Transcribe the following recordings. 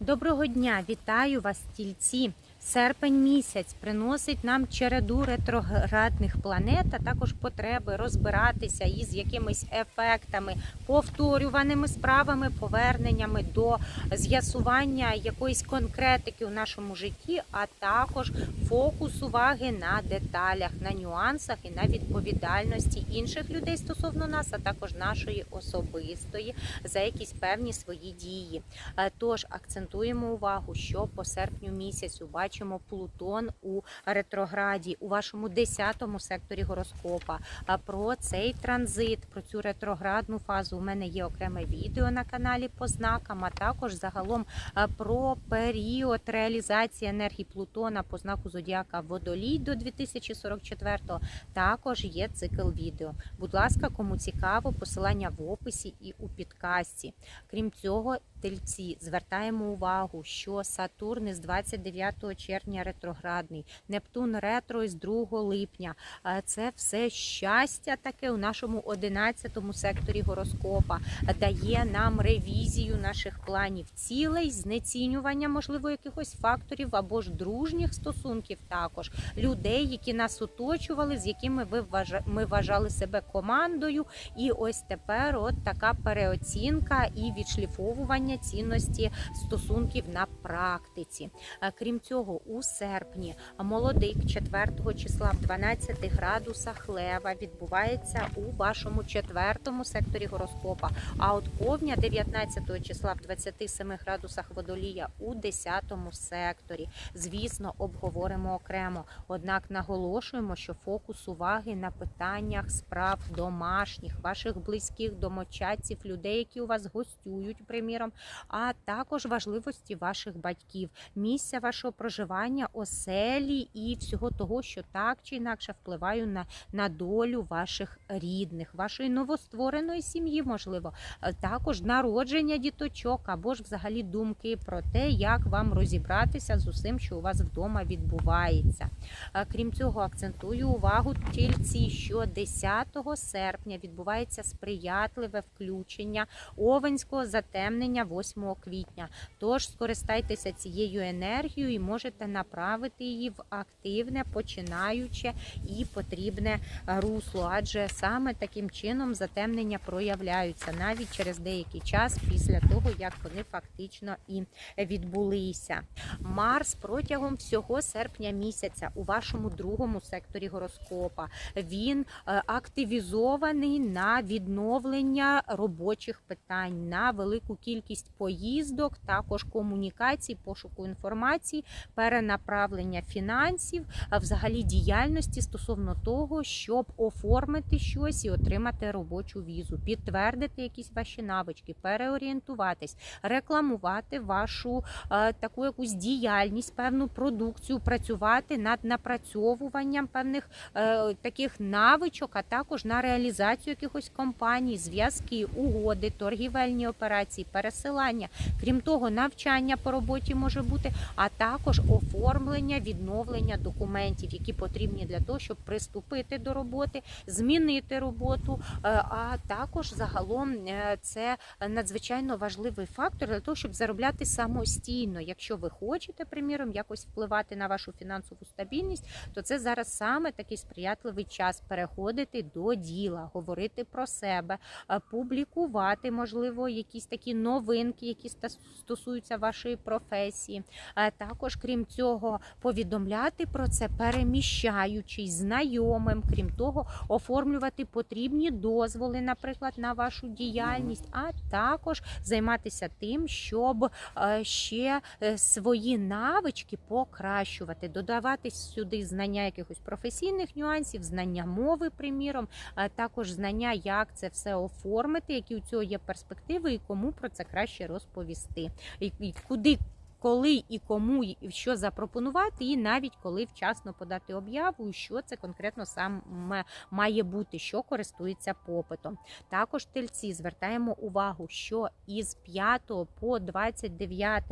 Доброго дня, вітаю вас, тільці. Серпень місяць приносить нам череду ретроградних планет, а також потреби розбиратися із якимись ефектами, повторюваними справами, поверненнями до з'ясування якоїсь конкретики у нашому житті, а також фокус уваги на деталях, на нюансах і на відповідальності інших людей стосовно нас, а також нашої особистої за якісь певні свої дії. Е, Тож акцентуємо увагу, що по серпню місяцю бачимо Плутон у ретрограді у вашому 10-му секторі гороскопа. Про цей транзит, про цю ретроградну фазу у мене є окреме відео на каналі по знакам, а також загалом про період реалізації енергії Плутона по знаку Зодіака Водолій до 2044-го. Також є цикл відео. Будь ласка, кому цікаво, посилання в описі і у підкасті. Крім цього, тельці звертаємо увагу, що Сатурн із 29 червня ретроградний, Нептун ретро із 2 липня. Це все щастя таке у нашому 11 секторі гороскопа дає нам ревізію наших планів, цілей, знецінювання, можливо, якихось факторів або ж дружніх стосунків, також людей, які нас оточували, з якими ми вважали себе командою. І ось тепер от така переоцінка і відшліфовування цінності стосунків на практиці. Е, Крім цього, у серпні молодик 4 числа в 12 градусах лева відбувається у вашому четвертому секторі гороскопа. А от повня 19 числа в 27 градусах водолія у 10 секторі. Звісно, обговоримо окремо. Однак наголошуємо, що фокус уваги на питаннях справ домашніх, ваших близьких домочадців, людей, які у вас гостюють, приміром, а також важливості ваших батьків, місця вашого проживання, оселі і всього того, що так чи інакше впливає на, на долю ваших рідних, вашої новоствореної сім'ї, можливо, Е, також народження діточок або ж взагалі думки про те, як вам розібратися з усім, що у вас вдома відбувається. Е, Крім цього, акцентую увагу тільці, що 10 серпня відбувається сприятливе включення овенського затемнення 8 квітня. Тож скористайтеся цією енергією і можете направити її в активне, починаюче і потрібне русло, адже саме таким чином затемнення проявляються навіть через деякий час після того, як вони фактично і відбулися. Марс протягом всього серпня місяця у вашому другому секторі гороскопа він е, активізований на відновлення робочих питань, на велику кількість поїздок, також комунікацій, пошуку інформації, перенаправлення фінансів, взагалі діяльності стосовно того, щоб оформити щось і отримати робочу візу, підтвердити якісь ваші навички, переорієнтуватись, рекламувати вашу е, таку якусь діяльність, певну продукцію, працювати над напрацьовуванням певних е, таких навичок, а також на реалізацію якихось компаній, зв'язки, угоди, торгівельні операції, пересилання. Крім того, навчання по роботі може бути, а також оформлення, відновлення документів, які потрібні для того, щоб приступити до роботи, змінити роботу. Е, А також загалом е, це надзвичайно важливий фактор для того, щоб заробляти самостійно. Якщо ви хочете, приміром, якось впливати на вашу фінансову стабільність, то це зараз саме такий сприятливий час переходити до діла, говорити про себе, е, публікувати, можливо, якісь такі новинки, які стосуються вашої професії. Також, крім цього, повідомляти про це, переміщаючись знайомим, крім того, оформлювати потрібні дозволи, наприклад, на вашу діяльність, а також займатися тим, щоб е, ще е, свої навички покращувати, додавати сюди знання якихось професійних нюансів, знання мови, приміром, також знання, як це все оформити, які у цього є перспективи, і кому про це краще розповісти, і, і куди коли і кому і що запропонувати, і навіть коли вчасно подати об'яву, що це конкретно саме має бути, що користується попитом. Також тельці звертаємо увагу, що із 5 по 29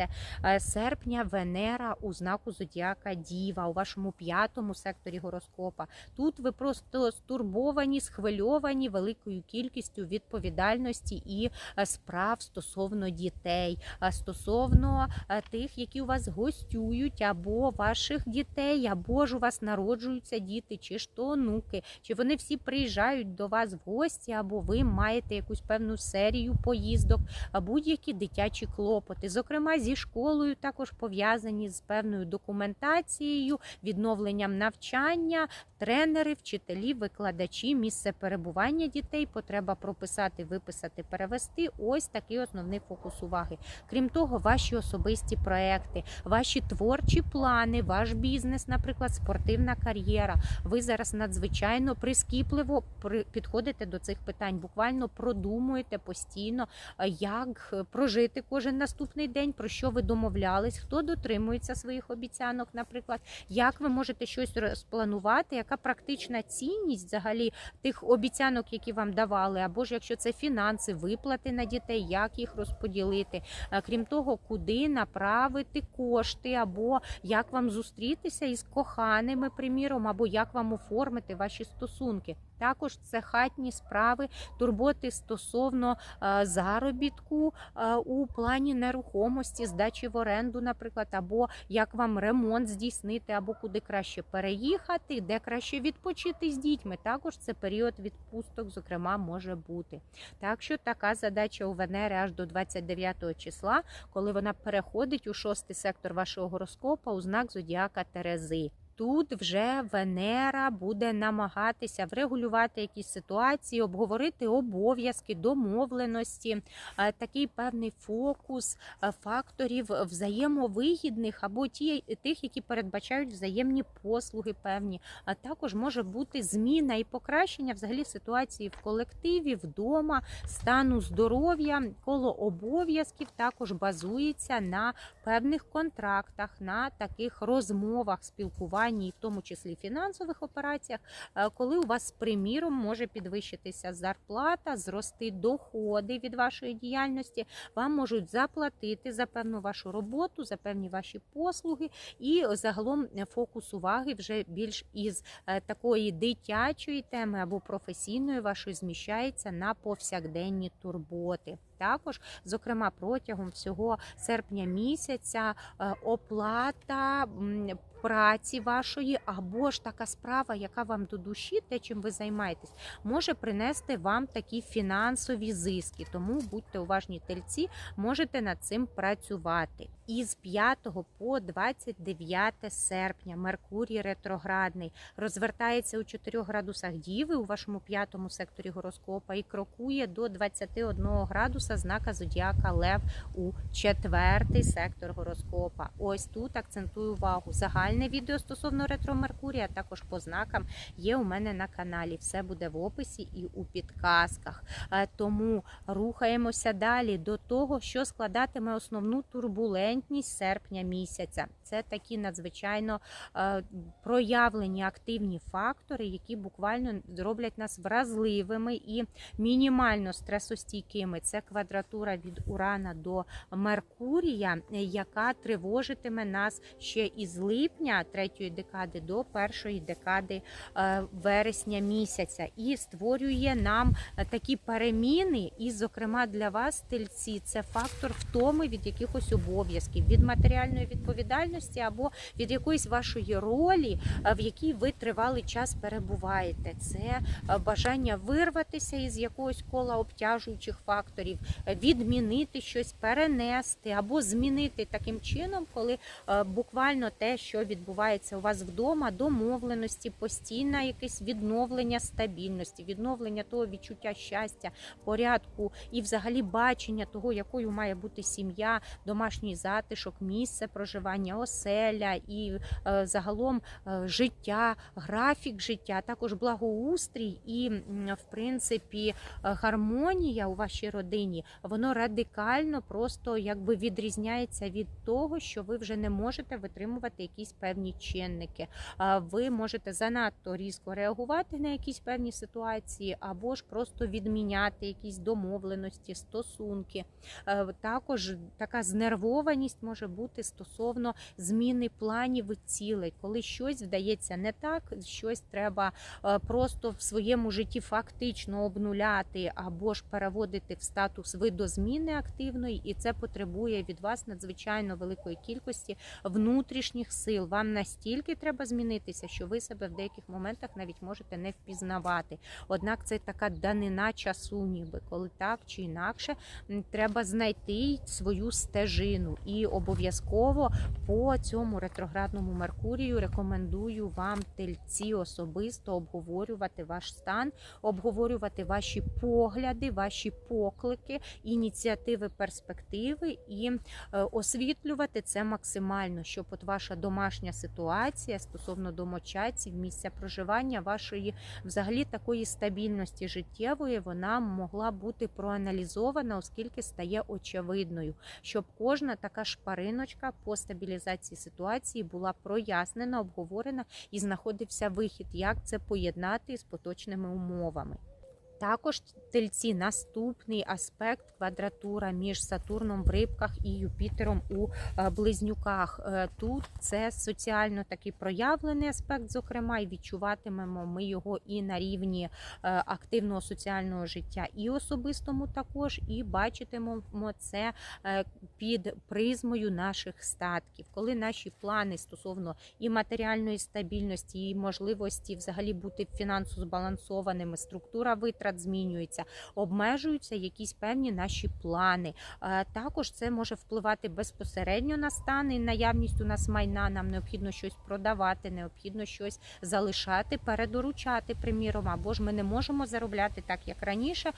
е, серпня Венера у знаку Зодіака Діва у вашому п'ятому секторі гороскопа. Тут ви просто стурбовані, схвильовані великою кількістю відповідальності і е, справ стосовно дітей, е, стосовно е, тих, які у вас гостюють, або ваших дітей, або ж у вас народжуються діти, чи ж то онуки, чи вони всі приїжджають до вас в гості, або ви маєте якусь певну серію поїздок, будь-які дитячі клопоти, зокрема зі школою, також пов'язані з певною документацією, відновленням навчання, тренери, вчителі, викладачі, місце перебування дітей, потреба прописати, виписати, перевести. Ось такий основний фокус уваги. Крім того, ваші особисті проекти, ваші творчі плани, ваш бізнес, наприклад, спортивна кар'єра. Ви зараз надзвичайно прискіпливо при- підходите до цих питань, буквально продумуєте постійно, е, як прожити кожен наступний день, про що ви домовлялись, хто дотримується своїх обіцянок, наприклад, як ви можете щось розпланувати, яка практична цінність взагалі тих обіцянок, які вам давали, або ж якщо це фінанси, виплати на дітей, як їх розподілити. Е, Крім того, куди направити кошти, або як вам зустрітися із коханими, приміром, або як вам оформити ваші стосунки. Також це хатні справи, турботи стосовно е, заробітку е, у плані нерухомості, здачі в оренду, наприклад, або як вам ремонт здійснити, або куди краще переїхати, де краще відпочити з дітьми. Також це період відпусток, зокрема, може бути. Так що така задача у Венери аж до 29 числа, коли вона переходить у шостий сектор вашого гороскопа у знак зодіака Терези. Тут вже Венера буде намагатися врегулювати якісь ситуації, обговорити обов'язки, домовленості, е, такий певний фокус е, факторів взаємовигідних або ті, тих, які передбачають взаємні послуги певні. А також може бути зміна і покращення взагалі ситуації в колективі, вдома, стану здоров'я, коло обов'язків також базується на певних контрактах, на таких розмовах, спілкуванні, і в тому числі фінансових операціях, е, коли у вас, приміром, може підвищитися зарплата, зрости доходи від вашої діяльності, вам можуть заплатити за певну вашу роботу, за певні ваші послуги, і загалом фокус уваги вже більш із е, такої дитячої теми або професійної вашої зміщається на повсякденні турботи. Також, зокрема, протягом всього серпня місяця е, оплата праці вашої, або ж така справа, яка вам до душі, те, чим ви займаєтесь, може принести вам такі фінансові зиски. Тому будьте уважні тельці, можете над цим працювати. Із 5 по 29 серпня Меркурій ретроградний розвертається у 4 градусах Діви у вашому п'ятому секторі гороскопа і крокує до 21 градуса знака Зодіака Лев у четвертий сектор гороскопа. Ось тут акцентую увагу. Загальне відео стосовно ретро Меркурія, також по знакам є у мене на каналі. Все буде в описі і у підказках. Е, Тому рухаємося далі до того, що складатиме основну турбулентність серпня місяця. Це такі надзвичайно е, проявлені активні фактори, які буквально зроблять нас вразливими і мінімально стресостійкими. Це квадратура від Урана до Меркурія, яка тривожитиме нас ще із липня третьої декади до першої декади е, вересня місяця, і створює нам такі переміни. І, зокрема, для вас, тельці, це фактор втоми від якихось обов'язків, від матеріальної відповідальності або від якоїсь вашої ролі, е, в якій ви тривалий час перебуваєте. Це е, бажання вирватися із якогось кола обтяжуючих факторів, е, відмінити щось, перенести або змінити таким чином, коли буквально те, що відбувається у вас вдома, домовленості, постійне якесь відновлення стабільності, відновлення того відчуття щастя, порядку і взагалі бачення того, якою має бути сім'я, домашній затишок, місце проживання, оселя і е, загалом е, життя, графік життя, також благоустрій і, в принципі, е, гармонія у вашій родині, воно радикально просто якби відрізняється від того, що ви вже не можете витримувати якісь певні чинники. Ви можете занадто різко реагувати на якісь певні ситуації, або ж просто відміняти якісь домовленості, стосунки. Також така знервованість може бути стосовно зміни планів і цілей, коли щось вдається не так, щось треба е, просто в своєму житті фактично обнуляти або ж переводити в статус видозміни активної, і це потребує від вас надзвичайно великої кількості внутрішніх сил. Вам настільки треба змінитися, що ви себе в деяких моментах навіть можете не впізнавати. Однак це така данина часу, ніби коли так чи інакше треба знайти свою стежину. І обов'язково по цьому ретроградному Меркурію. Рекомендую вам тельці особисто обговорювати ваш стан, обговорювати ваші погляди, ваші поклики, ініціативи, перспективи і е, освітлювати це максимально, щоб от ваша домашня ситуація стосовно домочадців, місця проживання вашої взагалі такої стабільності життєвої, вона могла бути проаналізована, оскільки стає очевидною, щоб кожна така шпариночка по стабілізації ситуації була прояснена, обговорена і знаходився вихід, як це поєднати з поточними умовами. Також тельці наступний аспект квадратура між Сатурном в рибках і Юпітером у е, близнюках. Е, Тут це соціально такий проявлений аспект, зокрема, і відчуватимемо ми його і на рівні е, активного соціального життя, і особистому також, і бачитимемо це під призмою наших статків, коли наші плани стосовно і матеріальної стабільності, і можливості взагалі бути фінансово збалансованими, структура витрат змінюється, обмежуються якісь певні наші плани. Е, Також це може впливати безпосередньо на стан і наявність у нас майна. Нам необхідно щось продавати, необхідно щось залишати, передоручати, приміром, або ж ми не можемо заробляти так, як раніше.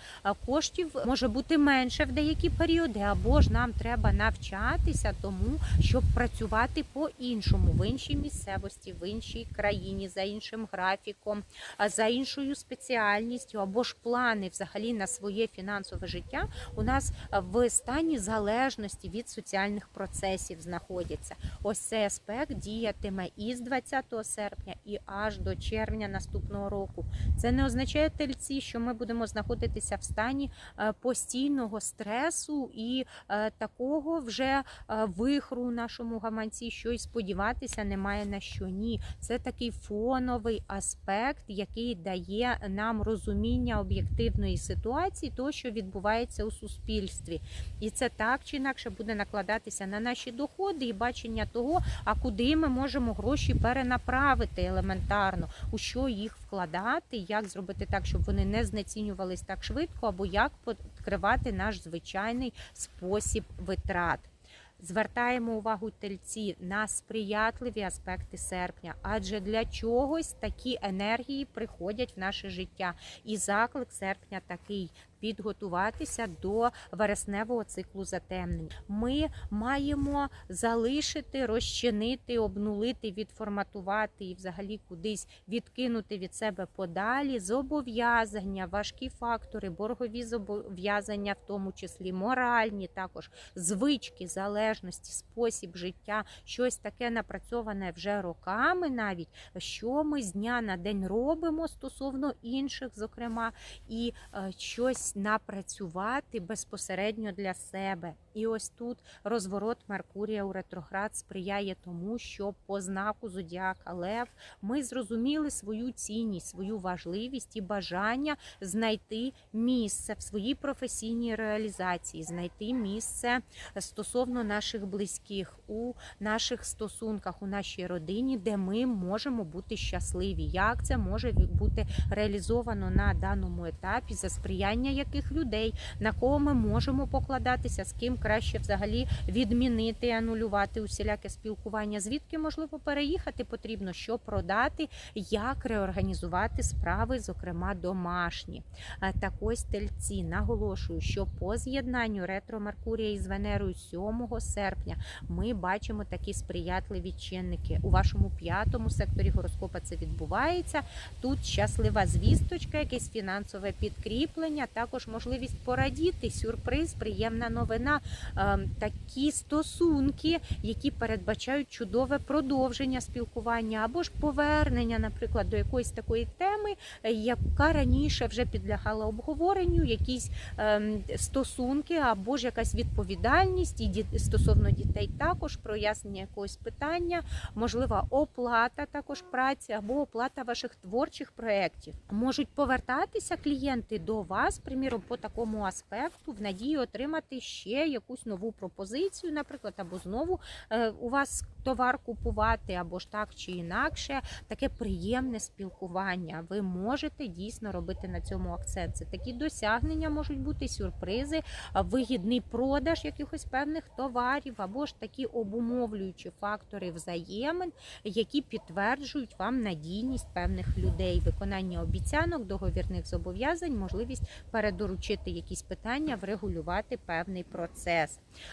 Коштів може бути менше в деякі періоди, або ж нам треба навчатися тому, щоб працювати по-іншому в іншій місцевості, в іншій країні, за іншим графіком, за іншою спеціальністю, або ж плани взагалі на своє фінансове життя у нас в стані залежності від соціальних процесів знаходяться. Ось цей аспект діятиме із 20 серпня і аж до червня наступного року. Це не означає тельці, що ми будемо знаходитися в стані е, постійного стресу і е, такого вже е, вихру у нашому гаманці, що й сподіватися немає на що. Ні, це такий фоновий аспект, який дає нам розуміння об'єктивної ситуації, того, що відбувається у суспільстві. І це так чи інакше буде накладатися на наші доходи і бачення того, а куди ми можемо гроші перенаправити елементарно, у що їх вкладати, як зробити так, щоб вони не знецінювались так швидко, або як покривати наш звичайний спосіб витрат. Звертаємо увагу тельці на сприятливі аспекти серпня, адже для чогось такі енергії приходять в наше життя. І заклик серпня такий підготуватися до вересневого циклу затемнень. Ми маємо залишити, розчинити, обнулити, відформатувати і взагалі кудись відкинути від себе подалі зобов'язання, важкі фактори, боргові зобов'язання, в тому числі моральні, також звички, залежності, спосіб життя, щось таке напрацьоване вже роками, навіть що ми з дня на день робимо стосовно інших, зокрема, і е, щось напрацювати безпосередньо для себе. І ось тут розворот Меркурія у ретроград сприяє тому, що по знаку Зодіака Лев ми зрозуміли свою цінність, свою важливість і бажання знайти місце в своїй професійній реалізації, знайти місце стосовно наших близьких у наших стосунках, у нашій родині, де ми можемо бути щасливі. Як це може бути реалізовано на даному етапі за сприяння яких людей, на кого ми можемо покладатися, з ким краще взагалі відмінити, анулювати усіляке спілкування. Звідки можливо переїхати потрібно, що продати, як реорганізувати справи, зокрема домашні. Так ось тельці наголошую, що по з'єднанню ретро Меркурія із Венерою 7 серпня ми бачимо такі сприятливі чинники. У вашому п'ятому секторі гороскопа це відбувається. Тут щаслива звісточка, якесь фінансове підкріплення, також можливість порадіти, сюрприз, приємна новина, такі стосунки, які передбачають чудове продовження спілкування або ж повернення, наприклад, до якоїсь такої теми, е, яка раніше вже підлягала обговоренню, якісь ем, стосунки або ж якась відповідальність і стосовно дітей також прояснення якогось питання, можлива оплата також праці або оплата ваших творчих проєктів. Можуть повертатися клієнти до вас, приміром, по такому аспекту, в надії отримати ще якусь нову пропозицію, наприклад, або знову е, у вас товар купувати, або ж так чи інакше, таке приємне спілкування. Ви можете дійсно робити на цьому акцент. Це такі досягнення можуть бути сюрпризи, вигідний продаж якихось певних товарів, або ж такі обумовлюючі фактори взаємин, які підтверджують вам надійність певних людей, виконання обіцянок, договірних зобов'язань, можливість передоручити якісь питання, врегулювати певний процес.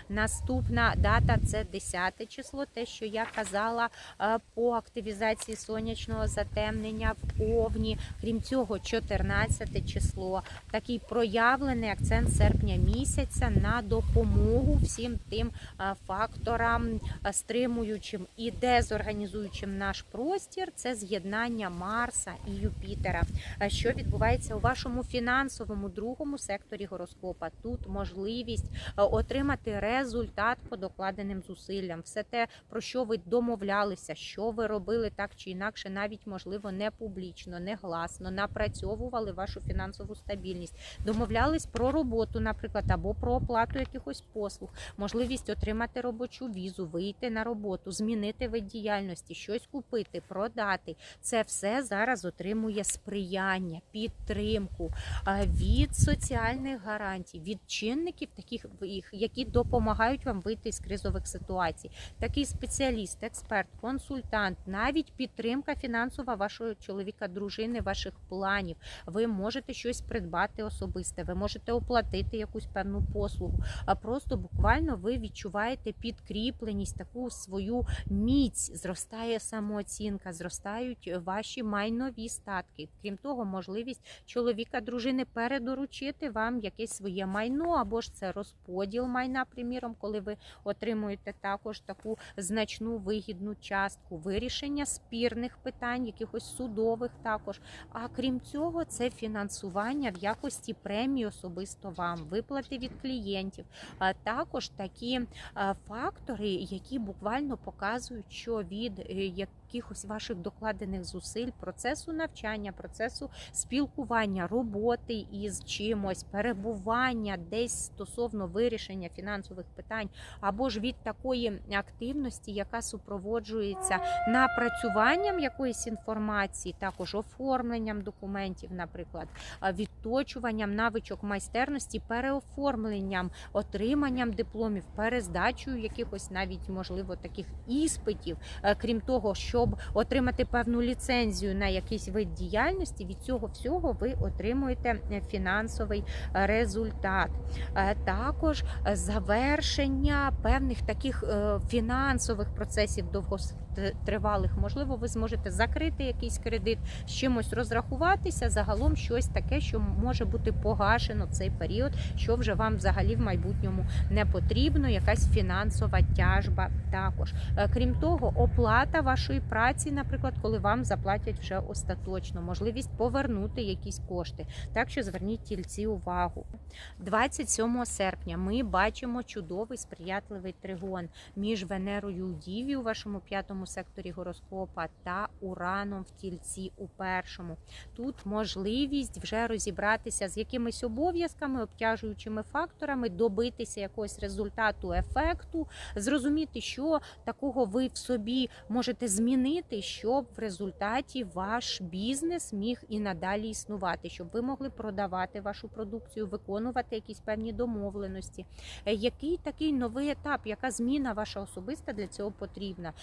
Наступна дата це 10 число, те, що я казала е, по активізації сонячного затемнення в Овні. Крім цього, 14 число, такий проявлений акцент серпня місяця на допомогу всім тим е, факторам, е, стримуючим і дезорганізуючим наш простір. Це з'єднання Марса і Юпітера. Що відбувається у вашому фінансовому другому секторі гороскопа? Тут можливість отримати результат по докладеним зусиллям. Все те, про що ви домовлялися, що ви робили так чи інакше, навіть можливо не публічно, не гласно, напрацьовували вашу фінансову стабільність, домовлялись про роботу, наприклад, або про оплату якихось послуг, можливість отримати робочу візу, вийти на роботу, змінити вид діяльності, щось купити, продати. Це все зараз отримує сприяння, підтримку від соціальних гарантій, від чинників, таких їх, які допомагають вам вийти з кризових ситуацій. Такий спеціаліст, експерт, консультант, навіть підтримка фінансова вашого чоловіка, дружини, ваших планів. Ви можете щось придбати особисте, ви можете оплатити якусь певну послугу. А просто буквально ви відчуваєте підкріпленість, таку свою міць, зростає самооцінка, зростають ваші майнові статки. Крім того, можливість чоловіка, дружини передоручити вам якесь своє майно, або ж це розподіл майна, приміром, коли ви отримуєте також таку значну вигідну частку, вирішення спірних питань, якихось судових також. А крім цього, це фінансування в якості премії особисто вам, виплати від клієнтів, а також такі фактори, які буквально показують, що від е, якихось ваших докладених зусиль, процесу навчання, процесу спілкування, роботи із чимось, перебування десь стосовно вирішення фінансових питань, або ж від такої активності, яка супроводжується напрацюванням якоїсь інформації, також оформленням документів, наприклад, відточуванням навичок майстерності, переоформленням, отриманням дипломів, перездачею якихось навіть можливо таких іспитів, Е, крім того, щоб отримати певну ліцензію на якийсь вид діяльності, від цього всього ви отримуєте е, фінансовий е, результат. Е, Також завершення певних таких фінансових процесів довготривалих. Можливо, ви зможете закрити якийсь кредит, з чимось розрахуватися. Загалом щось таке, що може бути погашено цей період, що вже вам взагалі в майбутньому не потрібно. Якась фінансова тяжба також. Е, Крім того, оплата вашої праці, наприклад, коли вам заплатять вже остаточно, можливість повернути якісь кошти. Так що зверніть тільці увагу. 27 серпня ми бачимо чудовий сприятливий тригон між Венерою у Діві у вашому п'ятому секторі гороскопа та Ураном в тільці у першому. Тут можливість вже розібратися з якимись обов'язками, обтяжуючими факторами, добитися якогось результату, ефекту, зрозуміти, що такого ви в собі можете змінити щоб в результаті ваш бізнес міг і надалі існувати, щоб ви могли продавати вашу продукцію, виконувати якісь певні домовленості. Е, Який такий новий етап, яка зміна ваша особиста для цього потрібна?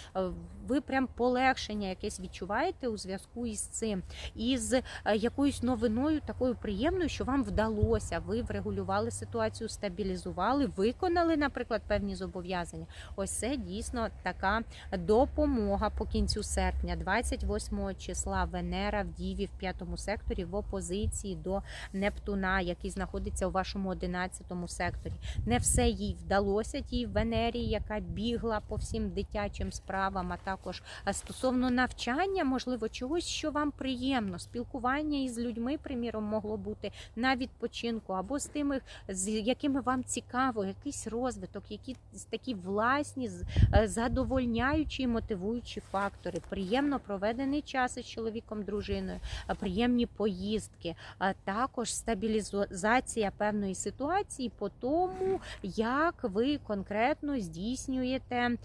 Ви прям полегшення якесь відчуваєте у зв'язку із цим, із е, якоюсь новиною, такою приємною, що вам вдалося. Ви врегулювали ситуацію, стабілізували, виконали, наприклад, певні зобов'язання. Ось це дійсно така допомога по кінцю серпня, 28 числа Венера в Діві в п'ятому секторі в опозиції до Нептуна, який знаходиться у вашому 11 секторі. Не все їй вдалося тій Венері, яка бігла по всім дитячим справам, також. Стосовно навчання, можливо, чогось, що вам приємно, спілкування із людьми, приміром, могло бути на відпочинку, або з тими, з якими вам цікаво, якийсь розвиток, які такі власні, е, задовольняючі і мотивуючі фактори, приємно проведений час із чоловіком, дружиною, приємні поїздки, а також стабілізація певної ситуації по тому, як ви конкретно здійснюєте е,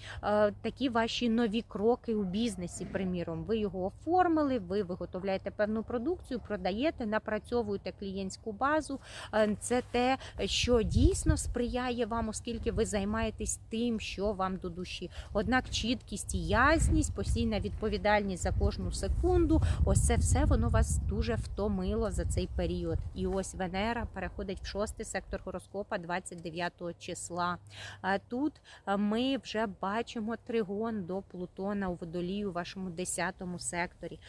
такі ваші нові кроки у бізнесі. Приміром, ви його оформили, ви виготовляєте певну продукцію, продаєте, напрацьовуєте клієнтську базу. Е, Це те, що дійсно сприяє вам, оскільки ви займаєтесь тим, що вам до душі. Однак чіткість і ясність, постійна відповідальність за кожну секунду, ось це все воно вас дуже втомило за цей період. І ось Венера переходить в шостий сектор гороскопа 29 числа. Тут е, ми вже бачимо тригон до Плутона у водолії у вашому 10 секторі.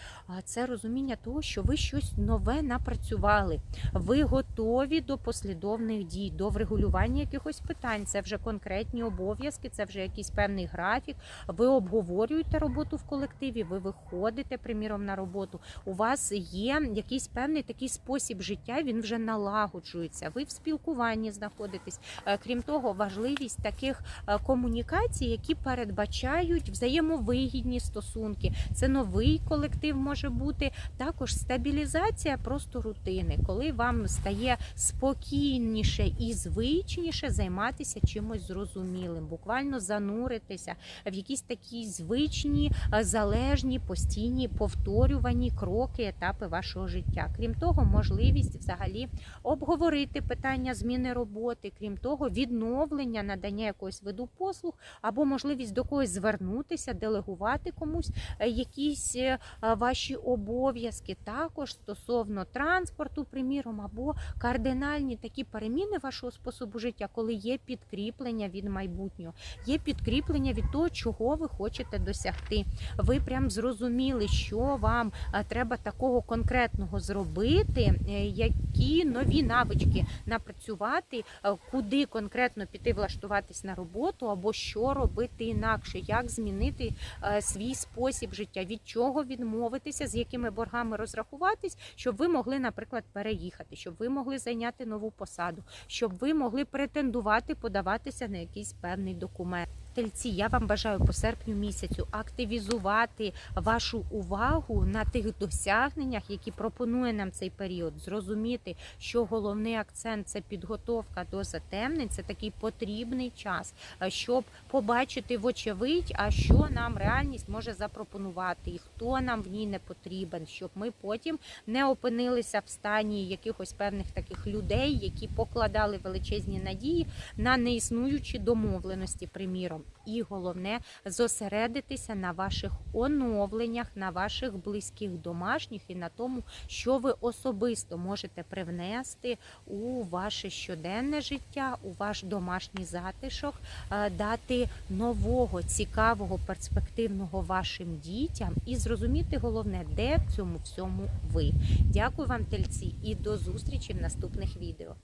Це розуміння того, що ви щось нове напрацювали. Ви готові до послідовних дій, до врегулювання якихось питань. Це вже конкретні обов'язки, це вже якийсь певний графік. Ви обговорюєте роботу в колективі, ви виходите, приміром, на роботу. У вас є якийсь певний такий спосіб життя, він вже налагоджується. Ви в спілкуванні знаходитесь. Е, Крім того, важливість таких е, комунікацій, які передбачають взаємовигідні стосунки. Це новий колектив може бути. Також стабілізація просто рутини, коли вам стає спокійніше і звичніше займатися чимось зрозумілим, буквально зануритися в якісь такі звичні, залежні, постійні повторювані кроки, етапи вашого життя. Крім того, можливість взагалі обговорити питання зміни роботи, крім того, відновлення надання якогось виду послуг або можливість до когось звернутися, делегувати комусь е, якісь е, ваші обов'язки, також стосовно транспорту, приміром, або кардинальні такі переміни вашого способу життя, коли є підкріплення від майбутнього, є підкріплення від того, чого ви хочете досягти. Ви прям зрозуміли, що вам е, треба такого конкретного зробити, е, які нові навички напрацювати, е, куди конкретно піти влаштуватись на роботу, або що робити інакше, як змінити е, свій спосіб життя, від чого відмовитися, з якими боргами розрахуватись, щоб ви могли, наприклад, переїхати, щоб ви могли зайняти нову посаду, щоб ви могли претендувати, подаватися на якийсь певний документ. Тельці, я вам бажаю по серпню місяцю активізувати вашу увагу на тих досягненнях, які пропонує нам цей період. Зрозуміти, що головний акцент це підготовка до затемнень, це такий потрібний час, щоб побачити вочевидь, а що нам реальність може запропонувати, і хто нам в ній не потрібен, щоб ми потім не опинилися в стані якихось певних таких людей, які покладали величезні надії на неіснуючі домовленості, приміром. І головне зосередитися на ваших оновленнях, на ваших близьких домашніх і на тому, що ви особисто можете привнести у ваше щоденне життя, у ваш домашній затишок, е, дати нового, цікавого, перспективного вашим дітям і зрозуміти головне, де в цьому всьому ви. Дякую вам, тельці, і до зустрічі в наступних відео.